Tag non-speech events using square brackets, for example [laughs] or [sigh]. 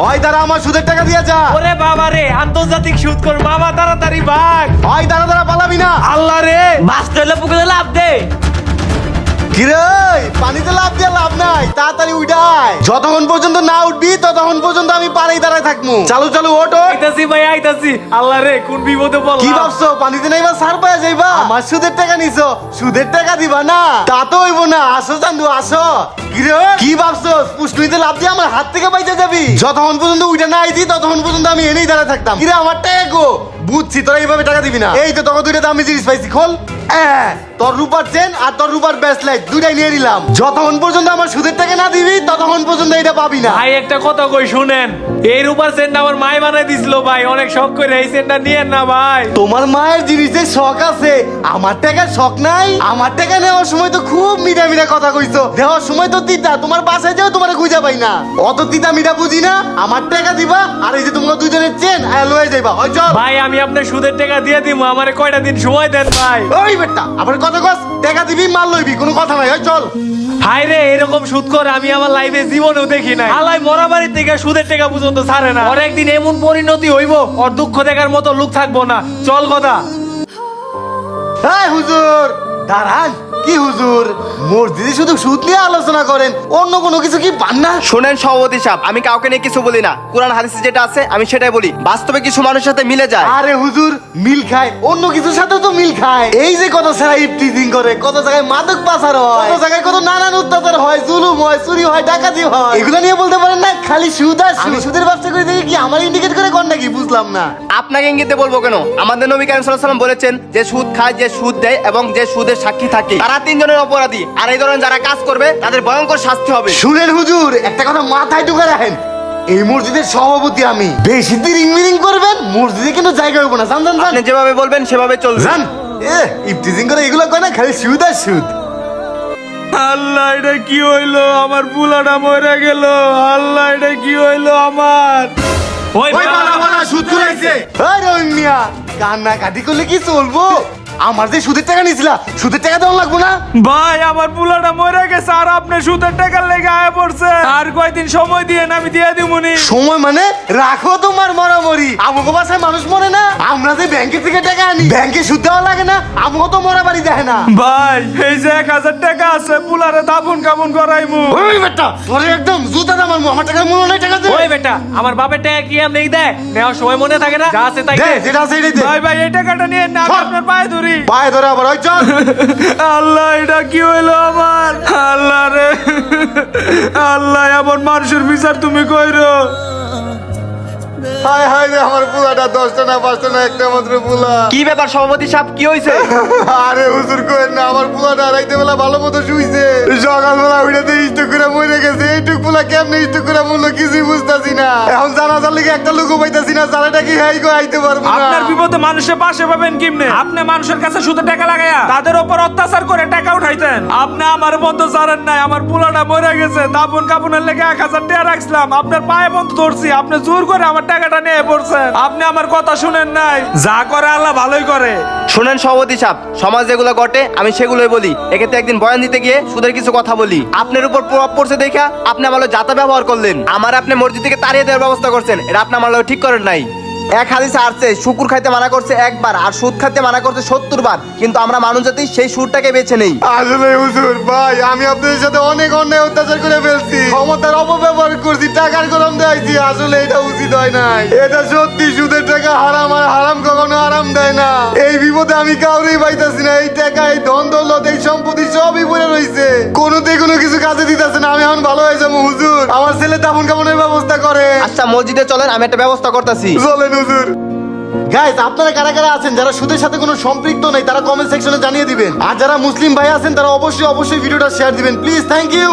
হয় দাঁড়া আমার সুদের টাকা দিয়ে যা। ওরে বাবা রে আন্তর্জাতিক সুদ কর বাবা তাড়াতাড়ি ভাগ ওই দাঁড়া দাঁড়া পালাবি না। আল্লাহ রে। মাছ ধরলে পুকুরে লাভ দে। কিরে পানিতে লাভ দিয়ে লাভ নাই। তাড়াতাড়ি উঠাই। যতক্ষণ পর্যন্ত না উঠবি ততক্ষণ পর্যন্ত আমি পাড়েই দাঁড়ায় থাকব। চালু চালু ওঠ ওঠ। আইতাছি ভাই আইতাছি। আল্লাহ রে কোন বিপদে পড়লাম? কি ভাবছ? পানিতে নাইবা সার পায়া যাইবা? আমার সুদের টাকা নিছো। সুদের টাকা দিবা না। তা তো হইব না। আসো চান্দু আসো। কি ভাবছ? পুষ্টিতে লাভ দিয়ে আমার হাত থেকে পাইতে যাবি? যতক্ষণ পর্যন্ত উঠে না আইছি ততক্ষণ পর্যন্ত আমি এনেই দাঁড়ায় থাকতাম। কিরে আমার টাকা গো বুঝছি তোরা এইভাবে টাকা দিবি না। এই তো তোকে দুইটা দামি জিনিস পাইছি খোল। তোর রূপার চেন আর তোর রূপার ব্যাসলাইট দুইটাই নিয়ে নিলাম। যতক্ষণ পর্যন্ত আমার সুদের টাকা না দিবি ততক্ষণ পর্যন্ত এটা পাবি না। ভাই একটা কথা কই শুনেন। এই রূপার সেন্টটা আমার মাই বানাই দিছিল ভাই। অনেক শখ করে এই সেন্টটা নিয়েন না ভাই। তোমার মায়ের জিনিসের শখ আছে আমার টাকার শখ নাই। আমার টাকা নেওয়ার সময় তো খুব মিঠা মিঠা কথা কইছো। দেওয়ার সময় তো তিতা তোমার বাসায় যাও তোমার খুঁজে পাই না। অত তিতা মিঠা বুঝি না আমার টাকা দিবা আর এই যে তোমরা দুজনের চেন আয় লয়ে যাইবা। ওই চল। ভাই আমি আপনার সুদের টাকা দিয়ে দিব আমারে কয়টা দিন সময় দেন ভাই? ওই বেটা আবার কথা কস টাকা দিবি মাল লইবি কোনো কথা নাই ওই চল। হাই রে এরকম সুদ কর আমি আমার লাইফে জীবনেও দেখি নাই। আলাই মরা বাড়ির থেকে সুদের টাকা পর্যন্ত ছাড়ে না। আর একদিন এমন পরিণতি হইব ওর দুঃখ দেখার মতো লোক থাকব না। চল কথা। হ্যাঁ হুজুর দাঁড়ান। কি হুজুর? মসজিদে শুধু সুদ নিয়ে আলোচনা করেন অন্য কোনো কিছু কি পান না? শোনেন সভাপতি সাহেব আমি কাউকে নিয়ে কিছু বলি না। কোরআন হাদিসে যেটা আছে আমি সেটাই বলি। বাস্তবে কিছু মানুষের সাথে মিলে যায়। আরে হুজুর মিল খায়। অন্য কিছুর সাথে তো মিল খায়। এই যে কত সারা ইফটিজিং করে কত জায়গায় মাদক পাচার হয়। কত জায়গায় কত নানান অত্যাচার হয় জুলুম হয় চুরি হয় ডাকাতি হয়। এগুলো নিয়ে বলতে পারেন না খালি সুদ আর সুদ। সুদের ব্যবসা করে দেখি কি আমার ইন্ডিকেট করে কোন নাকি বুঝলাম না। আপনাকে ইঙ্গিতে বলব কেন? আমাদের নবী কারিম সাল্লাল্লাহু আলাইহি সাল্লাম বলেছেন যে সুদ খায় যে সুদ দেয় এবং যে সুদের সাক্ষী থাকে তারা তিনজনের অপরাধী। আর এই ধরনের যারা কাজ করবে তাদের ভয়ঙ্কর শাস্তি হবে। শুনেন হুজুর একটা কথা মাথায় ঢুকে রাখেন। এই মসজিদের সভাপতি আমি। বেশি দিন মিরিং করবেন মসজিদে কিন্তু জায়গা হইব না। জান জান জান আপনি যেভাবে বলবেন সেভাবে চলবে। জান এ ইফটিজিং করে এগুলো করে না খালি সুদ আর সুদ। আল্লাহ এটা কি হইল? আমার পুলাটা মরে গেল। আল্লাহ এটা কি হইল আমার? ওই বালা বালা সুদ কুড়াইছে আরে ওই মিয়া কান্না কাটি করলে কি চলবো? আমার যে সুদের টাকা নিয়েছিলা সুদের টাকা দেওয়া লাগবো না? ভাই আমার পুলাটা মরে গেছে আর আপনি সুদের টাকার লেগে আয় পড়ছে আর কয়দিন সময় দিয়ে আমি দিয়ে দিমুনি। সময় মানে? রাখো তোমার মরামরি। আমাকে বাসায় মানুষ মরে না? আমরা যে ব্যাংকে থেকে টাকা আনি ব্যাংকে সুদ দেওয়া লাগে না? আমাকে তো মরা বাড়ি দেখে না। ভাই এই যে এক হাজার টাকা আছে পুলারে দাফন কাবুন করাইমু। ওই বেটা তোরে একদম জুতা দামার আমার টাকা মনে নাই টাকা দে। ওই বেটা আমার বাপের টাকা কি আমি দেয়? নেওয়ার সময় মনে থাকে না? যা আছে তাই দে দে। যেটা আছে এটাই দে। ভাই ভাই এই টাকাটা নিয়ে না আপনার পায়ে ধরি। পায়ে ধরে আবার ওই চল। [laughs] আল্লাহ এটা কি হইল আমার? আল্লাহ রে। আল্লাহ এমন মানুষের বিচার তুমি কইরো? হায় হায় রে আমার পুলাটা দশটা না পাঁচটা না একটা মাত্র পুলা। কি ব্যাপার সভাপতি সাহেব কি হয়েছে [laughs] আরে হুজুর কইেন না আমার পুলাটা রাইতে বেলা ভালো মতো শুইছে। সকালবেলা ইষ্ট করে মরে গেছে। এইটুক পুলা কেমনে ইষ্ট করে মরলো কিছুই বুঝতাছি না। এখন লিগে একটা লোক পাইতাছি না কি হাই গো আইতে পারব না। আপনার বিপদে মানুষের পাশে পাবেন কেমনে? আপনি মানুষের কাছে শুধু টাকা লাগায়া তাদের উপর অত্যাচার করে টাকা উঠাইতেন। আপনি আমার বন্ধ জানেন নাই আমার পুলাটা মরে গেছে দাপন কাপনের লেগে এক হাজার টাকা রাখছিলাম। আপনার পায়ে বন্ধ ধরছি আপনি জোর করে আমার টাকাটা নিয়ে পড়ছেন। আপনি আমার কথা শুনেন নাই। যা করে আল্লাহ ভালোই করে। শোনেন সভাপতি সাহেব সমাজ যেগুলো ঘটে আমি সেগুলোই বলি। এক্ষেত্রে একদিন বয়ান দিতে গিয়ে সুদের কিছু কথা বলি। আপনার উপর প্রভাব পড়ছে দেখা আপনি আমার লগে যাতা ব্যবহার করলেন। আমার আপনি মসজিদ থেকে তাড়িয়ে দেওয়ার ব্যবস্থা করছেন। এটা আপনি আমার ঠিক করেন নাই। এক হাদিসে আসছে, শুকুর খাইতে মানা করছে একবার, আর সুদ খাইতে মানা করছে সত্তর বার, কিন্তু আমরা মানুষ জাতি সেই সুরটাকে বেছে নেই। আসলে হুজুর, ভাই, আমি আপনাদের সাথে অনেক অন্যায় অত্যাচার করে ফেলছি। ক্ষমতার অপব্যবহার করছি, টাকার গরম দেয়ছি আসলে এটা উচিত হয় নাই। এটা সত্যি, সুদের টাকা হারাম আর হারাম কখনো আরাম দেয় না। এই বিপদে আমি কাউরেই পাইতাছি না, এই টাকা এই ধন দৌলত এই সম্পত্তি মসজিদে চলেন আমি একটা ব্যবস্থা করতেছি। চলেন হুজুর। গাইস আপনারা কারা কারা আছেন? যারা সুদের সাথে কোনো সম্পৃক্ত নেই তারা কমেন্ট সেকশনে জানিয়ে দিবেন। আর যারা মুসলিম ভাই আছেন তারা অবশ্যই অবশ্যই ভিডিওটা শেয়ার দিবেন। Please thank you